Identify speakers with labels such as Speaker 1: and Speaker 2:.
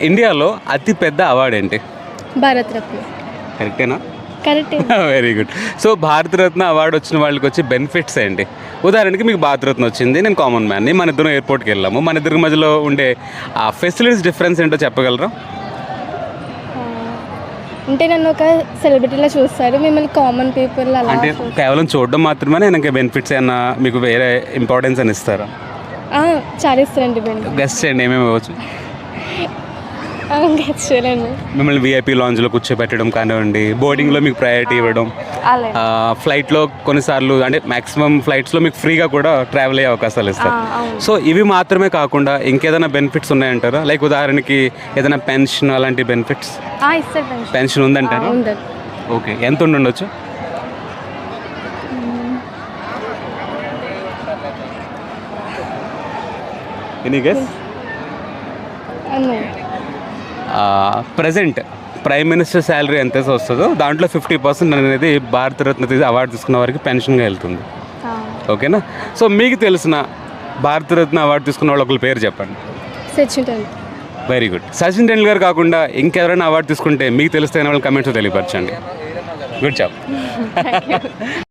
Speaker 1: ఇండియాలో అతి పెద్ద అవార్డు ఏంటి?
Speaker 2: భారత్ రత్న
Speaker 1: కరెక్టేనా?
Speaker 2: Correct.
Speaker 1: Very good so Bharat Ratna award వచ్చిన వాళ్ళకి వచ్చి బెనిఫిట్స్ ఏంటి? ఉదాహరణకి మీకు భారతరత్న వచ్చింది నేను కామన్ మ్యాన్ని మన ఇద్దరం ఎయిర్పోర్ట్కి వెళ్ళాము. మన ఇద్దరి మధ్యలో ఉండే ఆ ఫెసిలిటీస్ డిఫరెన్స్ ఏంటో చెప్పగలరా?
Speaker 2: అంటే నన్ను ఒక సెలబ్రిటీలా చూస్తారు మిమ్మల్ని కామన్ పీపుల్ అలా
Speaker 1: అంటే కేవలం చూడడం మాత్రమే ఇంకా బెనిఫిట్స్ ఏమన్నా మీకు వేరే ఇంపార్టెన్స్ అని ఇస్తారా?
Speaker 2: చాలా ఇస్తారండి బెండ్
Speaker 1: గెస్ట్ చేయండి ఏమేమి ఇవ్వచ్చు?
Speaker 2: చూడండి
Speaker 1: మిమ్మల్ని విఐపీ లాంజ్లో కూర్చోబెట్టడం కానివ్వండి బోర్డింగ్లో మీకు ప్రయారిటీ ఇవ్వడం ఫ్లైట్లో కొన్నిసార్లు అంటే మాక్సిమం ఫ్లైట్స్లో మీకు ఫ్రీగా కూడా ట్రావెల్ అయ్యే అవకాశాలు ఇస్తారు. సో ఇవి మాత్రమే కాకుండా ఇంకేదైనా బెనిఫిట్స్ ఉన్నాయంటారా? లైక్ ఉదాహరణకి ఏదైనా పెన్షన్ అలాంటి బెనిఫిట్స్
Speaker 2: పెన్షన్
Speaker 1: ఉందంటారా? ఓకే ఎంత ఉండుండొచ్చు any guess present prime minister salary ఎంత వస్తుందో దాంట్లో ఫిఫ్టీ పర్సెంట్ అనేది భారతరత్న తీసి అవార్డు తీసుకున్న వారికి పెన్షన్గా వెళ్తుంది. ఓకేనా? సో మీకు తెలిసిన భారతరత్న అవార్డు తీసుకున్న వాళ్ళు ఒకరి పేరు చెప్పండి.
Speaker 2: సచిన్ టెండూల్కర్.
Speaker 1: వెరీ గుడ్ సచిన్ టెండూల్కర్ కాకుండా ఇంకెవరైనా అవార్డు తీసుకుంటే మీకు తెలిస్తే వాళ్ళు కమెంట్స్ తెలియపరచండి. Good job